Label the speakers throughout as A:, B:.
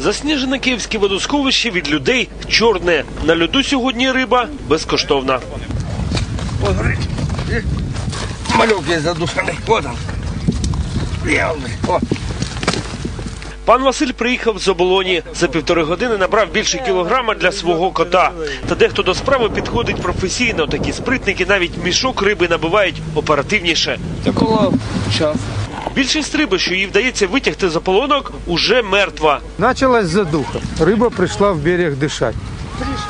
A: Засніжене київське водосховище від людей чорне. На льоду сьогодні риба безкоштовна.
B: Вот он. Явный. О,
A: Пан Василь приїхав з оболоні. За півтори години набрав більше кілограма для свого кота. Та дехто до справи підходить професійно. Такі спритники навіть мішок риби набивають оперативніше.
B: около час.
A: Більшість риби, що їй вдається витягти з ополонок, уже мертва.
C: Началась задуха. Рыба пришла в берег дышать.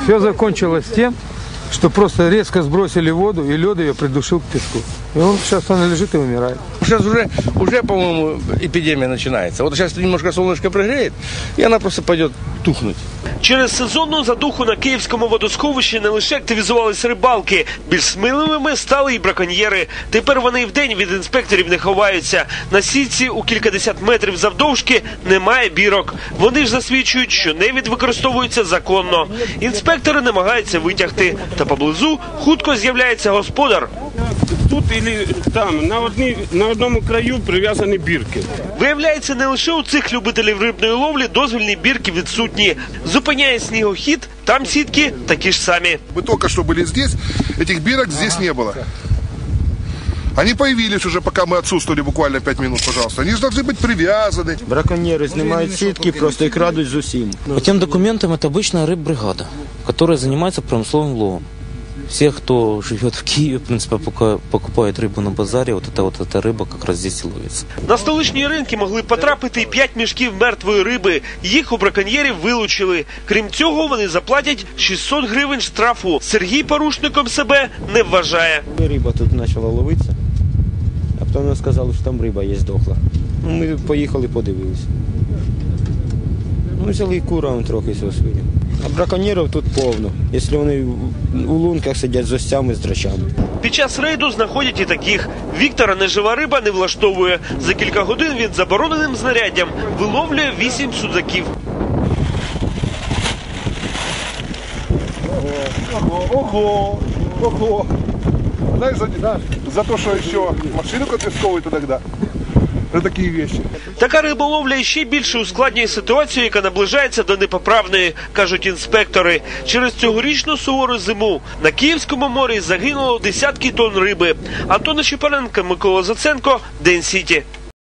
C: Все закончилось тем, что просто резко сбросили воду, и лед ее придушил к песку. И он сейчас она лежит и умирает.
B: Сейчас уже, уже, по-моему, эпидемия начинается. Вот сейчас немножко солнышко прогреет, и она просто пойдет тухнуть.
A: Через сезонну задуху на київському водосховищі не лише активізувались рибалки, більш сміливими стали і браконьєри. Тепер вони вдень від інспекторів не ховаються. На сітці у кількадесят метрів завдовжки немає бірок. Вони ж засвідчують, що невід використовується законно. Інспектори намагаються витягти, та поблизу хутко з'являється господар
D: Тут или там, на, одній, на одному краю прив'язані бірки.
A: Виявляється, не лише у цих любителів рибної ловлі дозвільні бірки відсутні. Зупиняє снігохід, там сітки такі ж самі.
E: Мы только что были здесь, этих бирок здесь не было. Они появились уже, пока мы отсутствовали буквально 5 минут, пожалуйста. Они же должны быть привязаны.
F: Браконьеры снимают сетки, просто и крадут з усім.
G: По тем документам это обычная рыббригада, которая занимается промысловым ловом. Все, кто живет в Киеве, в принципе, пока покупает рыбу на базаре, вот эта вот эта рыба как раз здесь и ловится.
A: На столичні ринки могли потрапити й 5 мішків мертвої риби. Їх у браконьєрів вилучили. Крім цього, вони заплатять 600 гривень штрафу. Сергій порушником себе не вважає.
F: Риба тут почала ловитися, а потім нам сказали, що там риба є здохла. Ну, ми поїхали, подивилися. Ну, взяли і курам трохи цього свиню. А браконьєрів тут повно, якщо вони у лунках сидять з остями, з драчами.
A: Під час рейду знаходять і таких. Віктора нежива риба не влаштовує. За кілька годин він забороненим знаряддям виловлює 8 судаків.
E: Ого, ого. Знаешь, за, за то, что еще машину конфисковывают иногда. За такі вещи.
A: Така риболовля ще більше ускладнює ситуацію, яка наближається до непоправної, кажуть інспектори. Через цьогорічну сувору зиму на Київському морі загинуло десятки тонн риби. Антон Чепаренко, Микола Заценко, День Сіті.